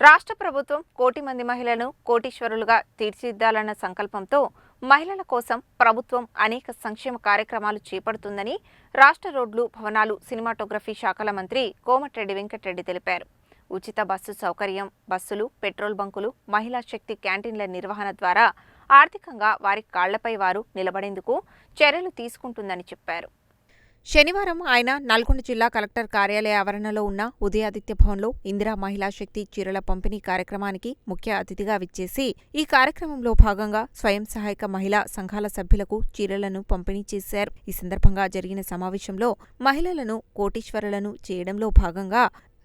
రాష్ట్ర ప్రభుత్వం కోటి మంది మహిళలను కోటీశ్వరులుగా తీర్చిదిద్దాలన్న సంకల్పంతో మహిళల కోసం ప్రభుత్వం అనేక సంక్షేమ కార్యక్రమాలు చేపడుతుందని రాష్ట్ర రోడ్లు భవనాలు సినిమాటోగ్రఫీ శాఖల మంత్రి కోమటిరెడ్డి వెంకటరెడ్డి తెలిపారు. ఉచిత బస్సు సౌకర్యం బస్సులు పెట్రోల్ బంకులు మహిళా శక్తి క్యాంటీన్ల నిర్వహణ ద్వారా ఆర్థికంగా వారి కాళ్ళపై వారు నిలబడేందుకు చర్యలు తీసుకుంటుందని చెప్పారు. శనివారం ఆయన నల్గొండ జిల్లా కలెక్టర్ కార్యాలయ ఆవరణలో ఉన్న ఉదయాదిత్య భవన్లో ఇందిరా మహిళా శక్తి చీరల పంపిణీ కార్యక్రమానికి ముఖ్య అతిథిగా విచ్చేసి ఈ కార్యక్రమంలో భాగంగా స్వయం సహాయక మహిళా సంఘాల సభ్యులకు చీరలను పంపిణీ చేశారు. ఈ సందర్భంగా జరిగిన సమావేశంలో మహిళలను కోటీశ్వరులను చేయడంలో భాగంగా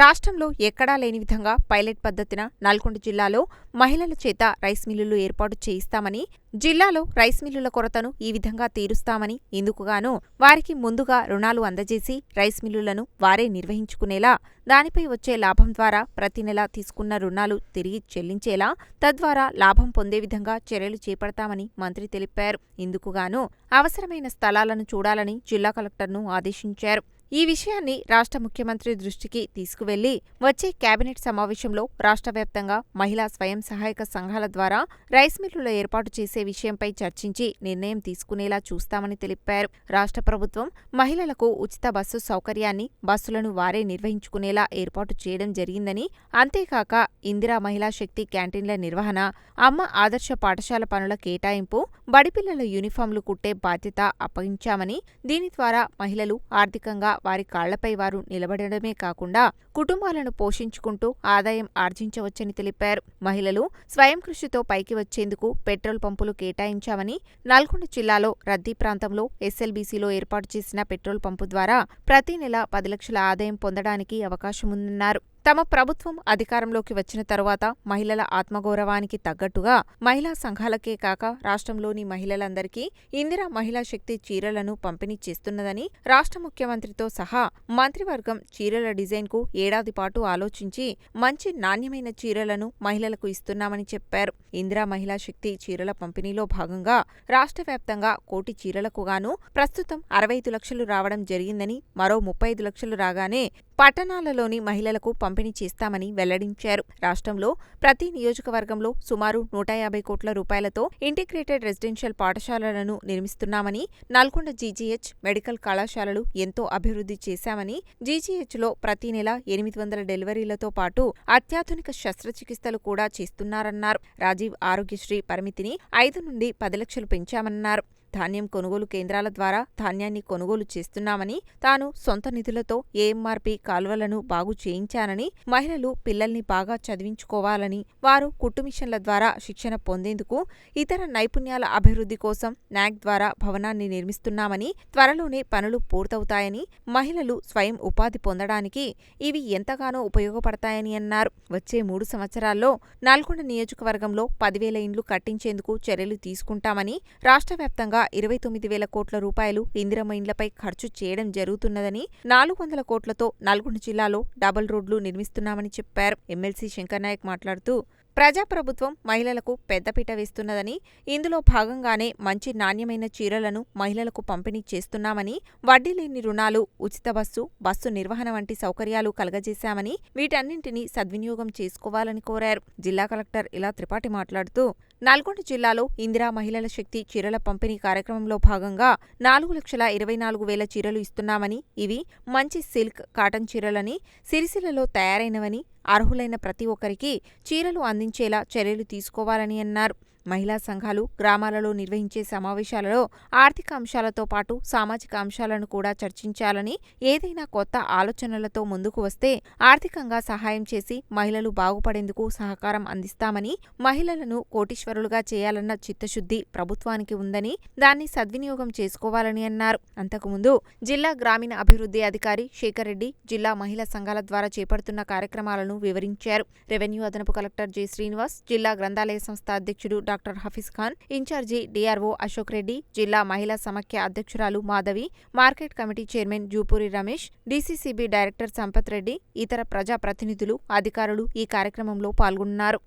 రాష్ట్రంలో ఎక్కడా లేని విధంగా పైలట్ పద్ధతిన నల్గొండ జిల్లాలో మహిళల చేత రైస్ మిల్లులు ఏర్పాటు చేయిస్తామని జిల్లాలో రైస్ మిల్లుల కొరతను ఈ విధంగా తీరుస్తామని ఇందుకుగాను వారికి ముందుగా రుణాలు అందజేసి రైస్ మిల్లులను వారే నిర్వహించుకునేలా దానిపై వచ్చే లాభం ద్వారా ప్రతి నెల తీసుకున్న రుణాలు తిరిగి చెల్లించేలా తద్వారా లాభం పొందే విధంగా చర్యలు చేపడతామని మంత్రి తెలిపారు. ఇందుకుగాను అవసరమైన స్థలాలను చూడాలని జిల్లా కలెక్టర్ను ఆదేశించారు. ఈ విషయాన్ని రాష్ట్ర ముఖ్యమంత్రి దృష్టికి తీసుకువెళ్ళి వచ్చే కేబినెట్ సమావేశంలో రాష్ట్ర వ్యాప్తంగా మహిళా స్వయం సహాయక సంఘాల ద్వారా రైస్ మిల్లుల ఏర్పాటు చేసే విషయంపై చర్చించి నిర్ణయం తీసుకునేలా చూస్తామని తెలిపారు. రాష్ట్ర ప్రభుత్వం మహిళలకు ఉచిత బస్సు సౌకర్యాన్ని బస్సులను వారే నిర్వహించుకునేలా ఏర్పాటు చేయడం జరిగిందని అంతేకాక ఇందిరా మహిళా శక్తి క్యాంటీన్ల నిర్వహణ అమ్మ ఆదర్శ పాఠశాల పనుల కేటాయింపు బడిపిల్లల యూనిఫాంలు కుట్టే బాధ్యత అప్పగించామని దీని ద్వారా మహిళలు ఆర్థికంగా వారి కాళ్ళపై వారు నిలబడడమే కాకుండా కుటుంబాలను పోషించుకుంటూ ఆదాయం ఆర్జించవచ్చని తెలిపారు. మహిళలు స్వయం కృషితో పైకి వచ్చేందుకు పెట్రోల్ పంపులు కేటాయించామని నల్గొండ జిల్లాలో రద్దీ ప్రాంతంలో ఎస్ఎల్బీసీలో ఏర్పాటు చేసిన పెట్రోల్ పంపు ద్వారా ప్రతి నెల పది లక్షల ఆదాయం పొందడానికి అవకాశముందన్నారు. తమ ప్రభుత్వం అధికారంలోకి వచ్చిన తరువాత మహిళల ఆత్మగౌరవానికి తగ్గట్టుగా మహిళా సంఘాలకే కాక రాష్ట్రంలోని మహిళలందరికీ ఇందిరా మహిళా శక్తి చీరలను పంపిణీ చేస్తున్నదని రాష్ట్ర ముఖ్యమంత్రితో సహా మంత్రివర్గం చీరల డిజైన్కు ఏడాది పాటు ఆలోచించి మంచి నాణ్యమైన చీరలను మహిళలకు ఇస్తున్నామని చెప్పారు. ఇందిరా మహిళా శక్తి చీరల పంపిణీలో భాగంగా రాష్ట్ర వ్యాప్తంగా కోటి చీరలకు గాను ప్రస్తుతం అరవై ఐదు లక్షలు రావడం జరిగిందని మరో ముప్పై ఐదు లక్షలు రాగానే పట్టణాలలోని మహిళలకు పంపిణీ చేస్తామని వెల్లడించారు. రాష్ట్రంలో ప్రతి నియోజకవర్గంలో సుమారు నూట యాభై కోట్ల రూపాయలతో ఇంటిగ్రేటెడ్ రెసిడెన్షియల్ పాఠశాలలను నిర్మిస్తున్నామని నల్గొండ జీజీహెచ్ మెడికల్ కళాశాలలు ఎంతో అభివృద్ధి చేశామని జీజీహెచ్లో ప్రతి నెల ఎనిమిది వందల డెలివరీలతో పాటు అత్యాధునిక శస్త్రచికిత్సలు కూడా చేస్తున్నారన్నారు. రాజీవ్ ఆరోగ్యశ్రీ పరిమితిని ఐదు నుండి పది లక్షలు పెంచామన్నారు. ధాన్యం కొనుగోలు కేంద్రాల ద్వారా ధాన్యాన్ని కొనుగోలు చేస్తున్నామని తాను సొంత నిధులతో ఏఎంఆర్పీ కాల్వలను బాగు చేయించానని మహిళలు పిల్లల్ని బాగా చదివించుకోవాలని వారు కుట్టుమిషన్ల ద్వారా శిక్షణ పొందేందుకు ఇతర నైపుణ్యాల అభివృద్ధి కోసం నాక్ ద్వారా భవనాన్ని నిర్మిస్తున్నామని త్వరలోనే పనులు పూర్తవుతాయని మహిళలు స్వయం ఉపాధి పొందడానికి ఇవి ఎంతగానో ఉపయోగపడతాయని అన్నారు. వచ్చే మూడు సంవత్సరాల్లో నల్గొండ నియోజకవర్గంలో పదివేల ఇండ్లు కట్టించేందుకు చర్యలు తీసుకుంటామని రాష్ట్ర వ్యాప్తంగా ఇరవై తొమ్మిది వేల కోట్ల రూపాయలు ఇందిరమ్మ ఇండ్లపై ఖర్చు చేయడం జరుగుతున్నదని నాలుగు వందల కోట్లతో నల్గొండ జిల్లాలో డబుల్ రోడ్లు నిర్మిస్తున్నామని చెప్పారు. ఎమ్మెల్సీ శంకర్నాయక్ మాట్లాడుతూ ప్రజాప్రభుత్వం మహిళలకు పెద్దపీట వేస్తున్నదని ఇందులో భాగంగానే మంచి నాణ్యమైన చీరలను మహిళలకు పంపిణీ చేస్తున్నామని వడ్డీ లేని రుణాలు ఉచిత బస్సు బస్సు నిర్వహణ వంటి సౌకర్యాలు కలగజేశామని వీటన్నింటినీ సద్వినియోగం చేసుకోవాలని కోరారు. జిల్లా కలెక్టర్ ఇలా త్రిపాఠి మాట్లాడుతూ నల్గొండ జిల్లాలో ఇందిరా మహిళల శక్తి చీరల పంపిణీ కార్యక్రమంలో భాగంగా నాలుగు లక్షల ఇరవై నాలుగు వేల చీరలు ఇస్తున్నామని ఇవి మంచి సిల్క్ కాటన్ చీరలని సిరిసిల్లలో తయారైనవని అర్హులైన ప్రతి ఒక్కరికి చీరలు అందించేలా చర్యలు తీసుకోవాలని అన్నారు. మహిళా సంఘాలు గ్రామాలలో నిర్వహించే సమావేశాలలో ఆర్థిక అంశాలతో పాటు సామాజిక అంశాలను కూడా చర్చించాలని ఏదైనా కొత్త ఆలోచనలతో ముందుకు వస్తే ఆర్థికంగా సహాయం చేసి మహిళలు బాగుపడేందుకు సహకారం అందిస్తామని మహిళలను కోటీశ్వరులుగా చేయాలన్న చిత్తశుద్ధి ప్రభుత్వానికి ఉందని దాన్ని సద్వినియోగం చేసుకోవాలని అన్నారు. అంతకుముందు జిల్లా గ్రామీణ అభివృద్ధి అధికారి శేఖర్ రెడ్డి జిల్లా మహిళా సంఘాల ద్వారా చేపడుతున్న కార్యక్రమాలను వివరించారు. రెవెన్యూ అదనపు కలెక్టర్ జె శ్రీనివాస్ జిల్లా గ్రంథాలయ సంస్థ అధ్యక్షుడు doctor Hafeez Khan incharge DRO Ashok Reddy జిల్లా మహిళా సమాఖ్య అధ్యక్షురాలు Madhavi market committee chairman Jupuri Ramesh DCCB director Sampath Reddy ఇతర ప్రజా ప్రతినిధులు అధికారులు ఈ కార్యక్రమంలో పాల్గొన్నారు.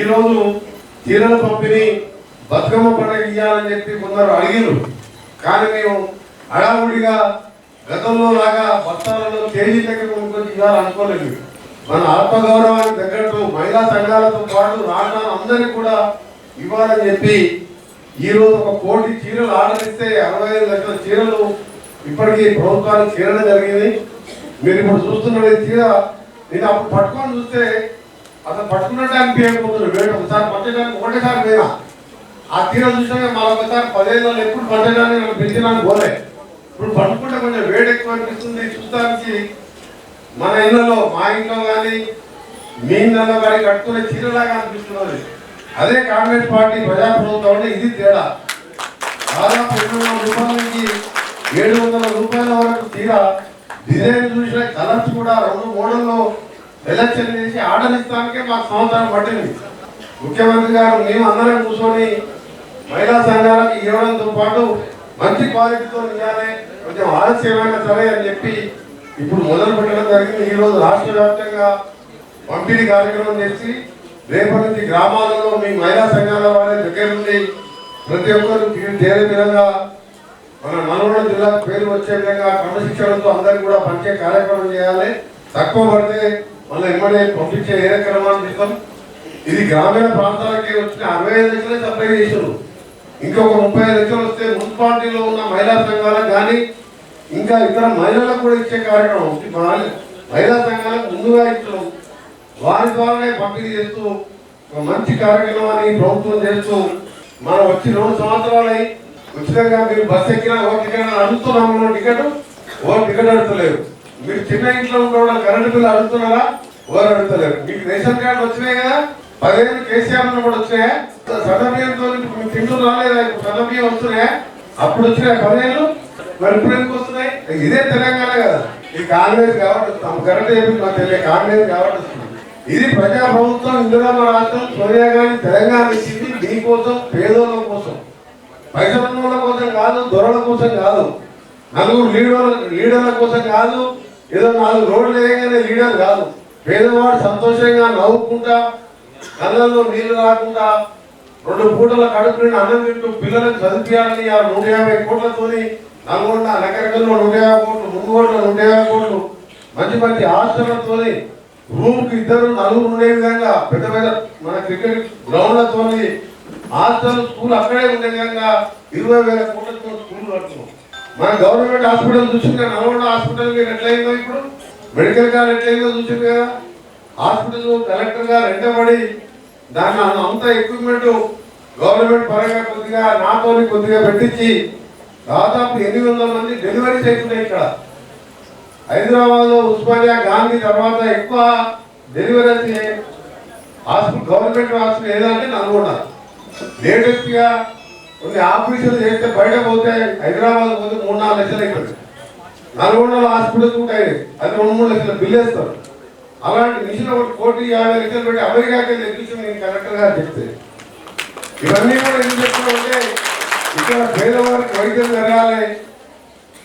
ఈరోజు చీరల పంపిణీ బతుకమ్మ పండుగ ఇవ్వాలని చెప్పి కొందరు అడిగిరు కానీ మేము హడావుడిగా గతంలో లాగా బస్తాలలో తేజీ దగ్గర కొనుక్కొని ఇవ్వాలనుకోలేదు. మన ఆత్మగౌరవానికి తగ్గట్టు మహిళా సంఘాలతో పాటు రాష్ట్రాల అందరికీ కూడా ఇవ్వాలని చెప్పి ఈ రోజు ఒక కోటి చీరలు ఆర్డర్ ఇస్తే అరవై ఐదు లక్షల చీరలు ఇప్పటికీ ప్రభుత్వానికి చేరడం జరిగింది. మీరు ఇప్పుడు చూస్తున్న చీర నేను అప్పుడు పట్టుకొని చూస్తే అసలు పట్టుకున్నట్టు అనిపించకపోతుంది. వేడు ఒకసారి పట్టడానికి ఒకటేసారి పోయినా ఆ తీర చూసినా మళ్ళీ ఒకసారి పదిహేను ఎప్పుడు పట్టడానికి పెంచడానికి పోలే. ఇప్పుడు పట్టుకుంటే కొంచెం వేడి ఎక్కువ అనిపిస్తుంది. చూస్తానికి మన ఇళ్ళలో మా ఇంట్లో కానీ మీ ఇళ్ళలో కానీ కట్టుకునే చీరలాగా అనిపిస్తున్నది. అదే కాంగ్రెస్ పార్టీ ప్రజాప్రభుత్వంలో ఇది తేడా. దాదాపు రెండు వందల రూపాయల నుంచి ఏడు వందల రూపాయల వరకు చీర డిజైన్ చూసిన కలర్స్ కూడా రెండు మోడల్లో సెలెక్షన్ చేసి ఆర్డర్ ఇస్తానికే మాకు సంవత్సరం పట్టింది. ముఖ్యమంత్రి గారు మేము అందరం కూర్చొని మహిళా సంఘాలకు ఇవ్వడంతో పాటు మంచి క్వాలిటీతో ఇవ్వాలి కొంచెం ఆలస్యమైన సరే అని చెప్పి ఇప్పుడు మొదలు పెట్టడం జరిగింది. ఈ రోజు రాష్ట్ర వ్యాప్తంగా పంపిణీ కార్యక్రమం చేసి రేపటి నుంచి గ్రామాలలో మీ మహిళా సంఘాల వారి దగ్గర నుండి ప్రతి ఒక్కరు చేరే విధంగా మన నల్గొండ జిల్లా పేరు వచ్చే విధంగా క్రమశిక్షణతో అందరికి కూడా పంచే కార్యక్రమం చేయాలి. తక్కువ పడితే మళ్ళీ ఎమ్మడే పంపించే ఏ క్రమాన్ని ఇస్తాం ఇది గ్రామీణ ప్రాంతాలకి వచ్చిన అరవై ఐదు లక్షలే సప్లై చేసారు ఇంకొక ముప్పై లక్షలు వస్తే మున్సిపాలిటీలో ఉన్న మహిళా సంఘాలకు కానీ ఇంకా ఇతర మహిళలకు కూడా ఇచ్చే కార్యక్రమం ఈ మహిళ- మహిళా సంఘాలకు ముందుగా ఇచ్చడం వారి ద్వారానే పంపిణీ చేస్తూ ఒక మంచి కార్యక్రమాన్ని ప్రభుత్వం చేస్తూ మనం వచ్చి రెండు సంవత్సరాలై ఉచితంగా మీరు బస్ ఎక్కినా ఓ టికెట్ అడుగుతున్నాము టికెట్ ఓ టికెట్ అడుగుతలేరు. మీరు చిన్న ఇంట్లో కూడా కరెంటు బిల్లు అడుగుతున్నారా? ఓరు అడుగుతలేరు. మీకు రేషన్ కార్డు వచ్చినాయి కదా? పదిహేను కేసీఆర్ కూడా వచ్చినాయా? సదబియ్యంతో మీకు తింటూ రాలేదా? ఇప్పుడు సన్నబియ్యం వస్తున్నాయా? అప్పుడు వచ్చినాయి పదిహేను? మరి ఇప్పుడు ఎందుకు వస్తున్నాయి? ఇదే తెలంగాణ కదా. ఈ కాంగ్రెస్ కాబట్టి తమ కరెంట్ చెప్పింది మాకు తెలియదు. కాంగ్రెస్ కాబట్టి వస్తుంది. ఇది ప్రజా ప్రభుత్వం మన రాష్ట్రం సోనియా గాంధీ తెలంగాణ ఇచ్చింది మీకోసం పేదోళ్ళ కోసం. పైసల కోసం కాదు దొరల కోసం కాదు. నలుగురు లీడర్ లీడర్ల కోసం కాదు ఏదో నాలుగు రోడ్లు వేయగానే లీడర్ కాదు. పేదవాడు సంతోషంగా నవ్వుకుంటా కళ్ళల్లో నీళ్ళు రాకుండా రెండు పూటల కడుపు అన్నం తింటూ పిల్లలకు చదివించాలని ఆ నూట యాభై కోట్లతోని నల్గొండ నగరంలో నూట యాభై కోట్లు మునుగోడులో నూట యాభై కోట్లు. మంచి మంచి హాస్టళ్ళతోని రూమ్కి ఇద్దరు నలుగురు ఉండే విధంగా పెద్ద పెద్ద మన క్రికెట్ గ్రౌండ్లతోని హాస్టల్ స్కూల్ అక్కడే ఉండే విధంగా ఇరవై వేల కోట్లతో స్కూల్ కట్టుకున్నాం. మన గవర్నమెంట్ హాస్పిటల్ చూసింది? నల్గొండ హాస్పిటల్ మీరు ఎట్లయిందో ఇప్పుడు? మెడికల్ కాలేజ్ ఎట్లయిందో చూసింది కదా? హాస్పిటల్ కలెక్టర్ గారు ఎండబడి దాన్ని అంత ఎక్విప్మెంట్ గవర్నమెంట్ పరంగా కొద్దిగా నాతో కొద్దిగా పెట్టించి దాదాపు ఎనిమిది వందల మంది డెలివరీ అవుతున్నాయి ఇక్కడ. హైదరాబాద్లో ఉస్మానియా గాంధీ తర్వాత ఎక్కువ డెలివరీ అయితే హాస్పిటల్ గవర్నమెంట్ హాస్పిటల్ ఏదంటే నల్గొండ లేటెస్ట్గా కొన్ని ఆపరేషన్లు చేస్తే బయట పోతే హైదరాబాద్ పోతే మూడు నాలుగు లక్షలు అయిపోయింది. నల్గొండలో హాస్పిటల్స్ ఉంటాయి. అది రెండు మూడు లక్షల బిల్ వేస్తారు. అలాంటి మిషన్ ఒకటి కోటి యాభై లక్షలు పెట్టి అమెరికాకి వెళ్ళి ఎక్కించి నేను కలెక్టర్ చెప్తే. ఇవన్నీ కూడా ఎందుకు చెప్తున్నామంటే ఇక్కడ పేదవాడికి వైద్యం జరగాలి.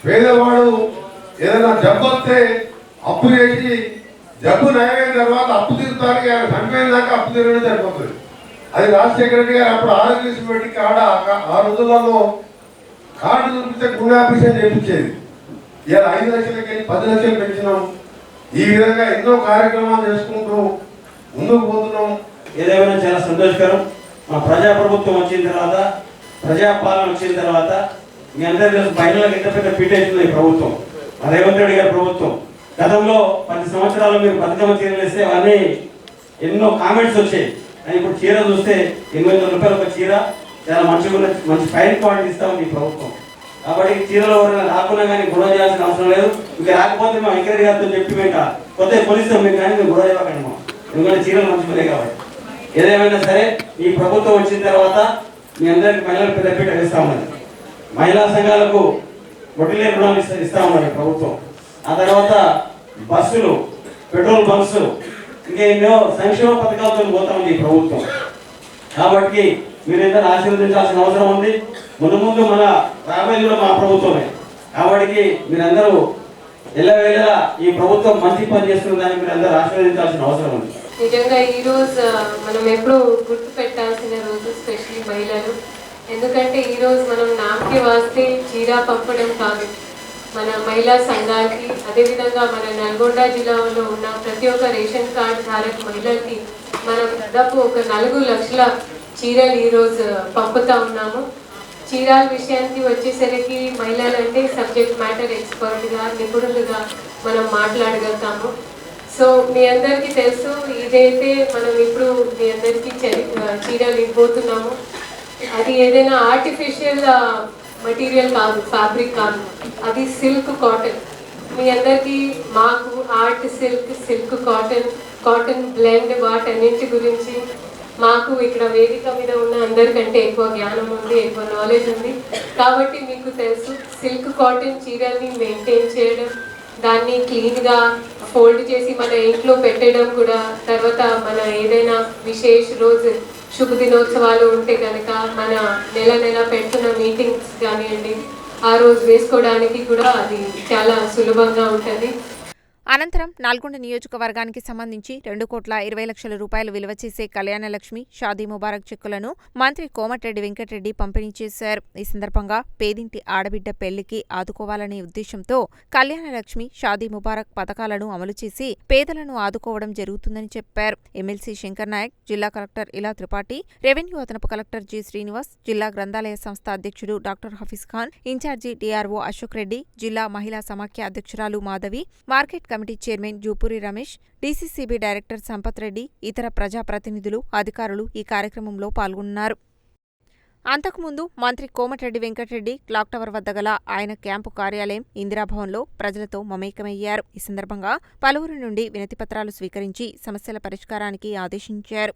పేదవాడు ఏదైనా జబ్బు వస్తే అప్పు చేసి జబ్బు నయమైన తర్వాత అప్పు తీరుతానికి ఆయన చనిపోయిన దాకా అప్పు తీరడం సరిపోతుంది. అది రాజశేఖర రెడ్డి గారు అప్పుడు ఆరోగ్యశ్రీ పెట్టి కాడ ఆ రోజులలో కార్డు చూపిస్తే గుండె చేయించేది ఇలా ఐదు లక్షలకి వెళ్ళి పది లక్షలు పెంచినాం. ఈ విధంగా ఎన్నో కార్యక్రమాలు చేసుకుంటూ ముందుకు పోతున్నాం. ఏదేమైనా చాలా సంతోషకరం. మా ప్రజా ప్రభుత్వం వచ్చిన తర్వాత ప్రజాపాలన వచ్చిన తర్వాత మీ అందరి తెలుసు మహిళలకు ఎంత పెద్ద పీటేస్తుంది ఈ ప్రభుత్వం. మా రేవంత్ రెడ్డి గారి ప్రభుత్వం. గతంలో పది సంవత్సరాలు మీరు బతుకమ్మ చీరలు వేస్తే అవన్నీ ఎన్నో కామెంట్స్ వచ్చాయి. కానీ ఇప్పుడు చీర చూస్తే ఎనిమిది వందల రూపాయలు ఒక చీర చాలా మంచిగా ఉన్న మంచి ఫైన్ క్వాలిటీ ఇస్తా ఉంది ఈ ప్రభుత్వం. కాబట్టి చీరలో ఎవరైనా రాకుండా కానీ గొడవ చేయాల్సిన అవసరం లేదు. ఇంకా రాకపోతే మేము వెంకరెడ్డి గారితో చెప్పి మేము కొత్త పోలీసులు మీకు కానీ మేము గొడవ చేయకండి ఎందుకంటే చీరలు మంచిగా కాబట్టి. ఏదేమైనా సరే ఈ ప్రభుత్వం వచ్చిన తర్వాత మీ అందరికి మహిళలకు పెద్దపీట వేస్తా ఉన్నది. మహిళా సంఘాలకు వడ్డీ రుణాలు ఇస్తా ఉన్నది ప్రభుత్వం. ఆ తర్వాత బస్సులు పెట్రోల్ బంక్స్ ఇంకేమో సంక్షేమ పథకాలతో పోతా ఉంది ఈ ప్రభుత్వం. కాబట్టి మీరందరూ ఆశీర్వదించాల్సిన అవసరం ఉంది. ముందు ముందు మన రాబోయేది కూడా మా ప్రభుత్వమే. కాబట్టి మీరందరూ ఎల్లవేళలా ఈ ప్రభుత్వం మంచి పని చేస్తుందని మీరందరూ ఆశీర్వదించాల్సిన అవసరం ఉంది. నిజంగా ఈరోజు మనం ఎప్పుడూ గుర్తు పెట్టాల్సిన రోజు స్పెషల్లీ మహిళలు. ఎందుకంటే ఈరోజు మనం నామకి వాస్తే చీర పంపడం కాదు. మన మహిళా సంఘాలకి అదేవిధంగా మన నల్గొండ జిల్లాలో ఉన్న ప్రతి ఒక్క రేషన్ కార్డ్ ధారక మహిళలకి మనం దాదాపు ఒక నాలుగు లక్షల చీరలు ఈరోజు పంపుతా ఉన్నాము. చీరాల విషయానికి వచ్చేసరికి మహిళలు అంటే సబ్జెక్ట్ మ్యాటర్ ఎక్స్పర్ట్గా నిపుణులుగా మనం మాట్లాడగలుగుతాము. సో మీ అందరికీ తెలుసు ఇదైతే మనం ఇప్పుడు మీ అందరికీ చీరలు ఇవ్వబోతున్నాము. అది ఏదైనా ఆర్టిఫిషియల్ మెటీరియల్ కాదు ఫ్యాబ్రిక్ కాదు. అది సిల్క్ కాటన్ మీ అందరికీ మాకు art silk silk cotton cotton blend వాటన్నింటి గురించి మాకు ఇక్కడ వేదిక మీద ఉన్న అందరికంటే ఎక్కువ జ్ఞానం ఉంది ఎక్కువ నాలెడ్జ్ ఉంది. కాబట్టి మీకు తెలుసు సిల్క్ కాటన్ చీరల్ని మెయింటైన్ చేయడం దాన్ని క్లీన్గా ఫోల్డ్ చేసి మన ఇంట్లో పెట్టడం కూడా తర్వాత మన ఏదైనా విశేష రోజు శుభ దినోత్సవాలు ఉంటే కనుక మన నెల నెల పెడుతున్న మీటింగ్స్ కానివ్వండి ఆ రోజు వేసుకోవడానికి కూడా అది చాలా సులభంగా ఉంటుంది. అనంతరం నల్గొండ నియోజకవర్గానికి సంబంధించి రెండు కోట్ల ఇరవై లక్షల రూపాయలు విలువ చేసే కళ్యాణలక్ష్మి షాదీ ముబారక్ చెక్కులను మంత్రి కోమటిరెడ్డి వెంకటరెడ్డి పంపిణీ చేశారు. ఈ సందర్భంగా పేదింటి ఆడబిడ్డ పెళ్ళికి ఆదుకోవాలనే ఉద్దేశంతో కళ్యాణలక్ష్మి షాదీ ముబారక్ పథకాలను అమలు చేసి పేదలను ఆదుకోవడం జరుగుతుందని చెప్పారు. ఎమ్మెల్సీ శంకర్ నాయక్ జిల్లా కలెక్టర్ ఇలా త్రిపాఠి రెవెన్యూ అదనపు కలెక్టర్ జి శ్రీనివాస్ జిల్లా గ్రంథాలయ సంస్థ అధ్యక్షుడు doctor Hafeez Khan incharge DRO Ashok Reddy జిల్లా మహిళా సమాఖ్య అధ్యక్షురాలు Madhavi market committee chairman Jupuri Ramesh DCCB director Sampath Reddy ఇతర ప్రజాప్రతినిధులు అధికారులు ఈ కార్యక్రమంలో పాల్గొన్నారు. అంతకుముందు మంత్రి కోమటిరెడ్డి వెంకటరెడ్డి క్లాక్ టవర్ వద్ద గల ఆయన క్యాంపు కార్యాలయం ఇందిరాభవన్లో ప్రజలతో మమేకమయ్యారు. ఈ సందర్భంగా పలువురి నుండి వినతిపత్రాలు స్వీకరించి సమస్యల పరిష్కారానికి ఆదేశించారు.